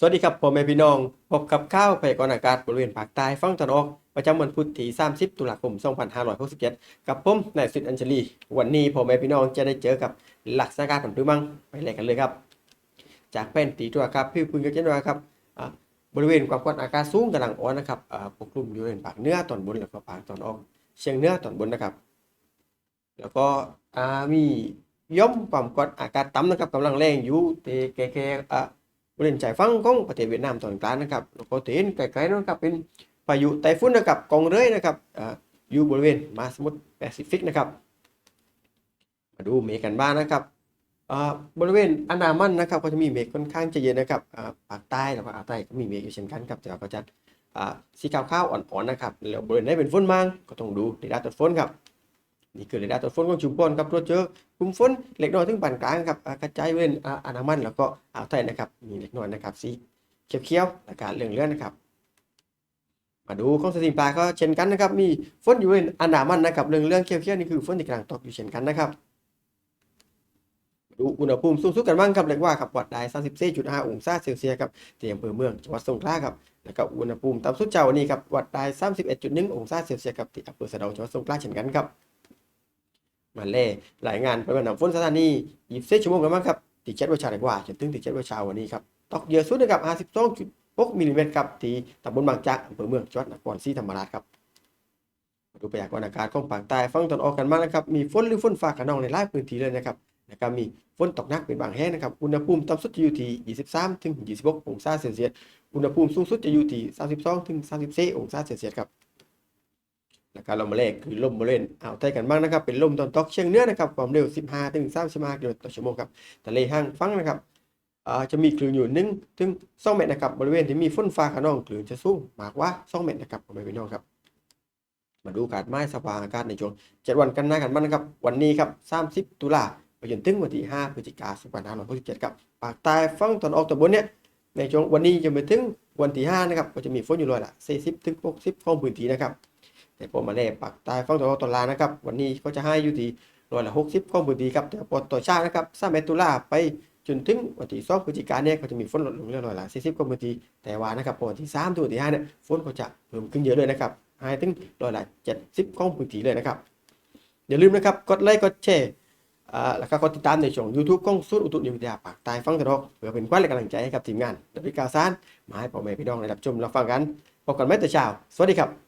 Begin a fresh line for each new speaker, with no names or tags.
สวัสดีครับพ่อแม่พี่น้อง พบกับข้าวพยากรณ์อากาศบริเวณภาคใต้ฝั่งตะวันออก ประจำวันพุธที่ 30 ตุลาคม 2567 กับผมนายสุดอัญชลี วันนี้พ่อแม่พี่น้องจะได้เจอกับหลักสถานการณ์ผันพืมังไปเลยกันเลยครับ จากแป้นตีตัวครับพี่พึ่งก็เช่นว่าครับบริเวณความกดอากาศสูงกำลังอ่อนนะครับปกคลุมอยู่บริเวณภาคเหนือตอนบนแล้วก็ภาคตอนออกเชียงเหนือตอนบนนะครับ แล้วก็มีย่อมความกดอากาศต่ำนะครับกำลังแรงอยู่เตแก่ๆอ่ บริเวณชายฝั่งของประเทศเวียดนามตอนกลางนะครับแล้วก็เห็นไกลๆนะครับเป็นพายุไต้ฝุ่นนะครับกองเรยนะครับอยู่บริเวณมหาสมุทรแปซิฟิกนะครับ มาดูเมฆกันบ้างนะครับบริเวณอันดามันนะครับก็จะมีเมฆค่อนข้างจะเย็นนะครับอ่าภาคใต้แล้วก็อ่าวใต้ก็มีเมฆอยู่เช่นกันครับแต่ว่าก็จะสีขาวๆอ่อนๆนะครับแล้วบริเวณไหนเป็นฝนมั่งก็ต้องดูเรดาร์ตรวฝนครับ นี่คือเรดาร์ตรวฝนของชุมพรครับตรวจเจอกลุ่มฝนเล็กน้อยถึงปานกลางครับกระจายเว้นอานามันแล้วก็อ่าวไทยนะครับมีเล็กน้อยนะครับสีเขียวๆและการเหลืองเลื่อนนะครับมาดูของสตรีมปลาก็เช่นกันนะครับ มีฝนอยู่เว้นอันดามันนะครับเรื่องเรื่องเขียวๆนี่คือฝนที่กำลังตกอยู่เช่นกันนะครับดูอุณหภูมิสูงสุดกันบ้างครับเรียกว่าครับวัดได้34.5 องศาเซลเซียสครับที่อำเภอเมืองจังหวัดสงขลาครับแล้วก็อุณหภูมิต่ำสุดเช้าวันนี้ครับวัดได้31.1 องศาเซลเซียสครับที่อำเภอสะดาจังหวัดสงขลาเช่นกันครับ มาเล่รายงานปริมาณน้ำฝนสถานี24ชั่วโมงกันบ้างครับที่เจ็ดวันชาดีกว่าจนถึงที่เจ็ดวันชาวันนี้ครับตกเยอะสุดนะครับ52.6มิลลิเมตรครับที่ตำบลบางจากอำเภอเมืองจังหวัดนครศรีธรรมราชครับมาดูพยากรณ์อากาศของภาคใต้ฝั่งตะวันออกกันบ้างนะครับมีฝนหรือฝนฟ้าขนองในหลายพื้นที่เลยนะครับแล้วก็มีฝนตกหนักเป็นบางแห่งนะครับอุณหภูมิต่ำสุดจะอยู่ที่ 23 ถึง 26 องศาเซลเซียสอุณหภูมิสูงสุดจะอยู่ที่ 32 ถึง 34 องศาเซลเซียสครับ แล้วก็ลมแรกคือลมบริเวณอ่าวไทยกันบ้างนะครับ เป็นลมตอนตกเฉียงเหนือนะครับ ความเร็ว 15ถึง35กิโลเมตรต่อชั่วโมงครับทะเลห่างฟังนะครับอ่าจะมีคลื่นอยู่1ถึง2เมตรนะครับบริเวณที่มีฝนฟ้าขนองคลื่นจะสูงมากกว่า2เมตรนะครับพ่อแม่พี่น้องครับ มาดูการไม้สภาอากาศในช่วง7วันกันหน้ากันบ้างนะครับ วันนี้ครับ30ตุลาไปจนถึงวันที่5พฤศจิกายน2567ครับภาคใต้ฝั่งตอนออกตอนบนเนี่ยในช่วงวันนี้จะไปถึงวันที่5นะครับก็จะมีฝนอยู่ร้อยละ40ถึง60ของพื้นที่นะครับ แต่พอมาเล่ปักใต้ฝั่งตะวันอตอนลานะครับ วันนี้ก็จะให้อยู่ที่ร้อยละหกสิบของพื้นที่ครับ แต่พอต่อชาตินะครับสามเมตุลาไปจนถึงวันที่สองพฤศจิกายนเนี่ยก็จะมีฝนลดลงเรื่อยๆรอยละสี่สิบของพื้นที่แต่ว่านะครับพอวันที่สามถึงวันที่ห้าเนี่ยฝนก็จะเพิ่มขึ้นเยอะเลยนะครับให้ถึงร้อยละเจ็ดสิบของพื้นที่เลยนะครับอย่าลืมนะครับกดไลค์กดแชร์อ่าแล้วก็กดติดตามในช่อง YouTube ของศูนย์อุตุนิยมวิทยาปากใต้ฝั่งตะวันออกเพื่อเป็นขวัญและกำลังใจให้กับทีมงานดับบิกาซานมาให้พ่อแม่พี่น้องได้รับชมรับฟังกันพบกันใหม่แต่เช้า สวัสดีครับ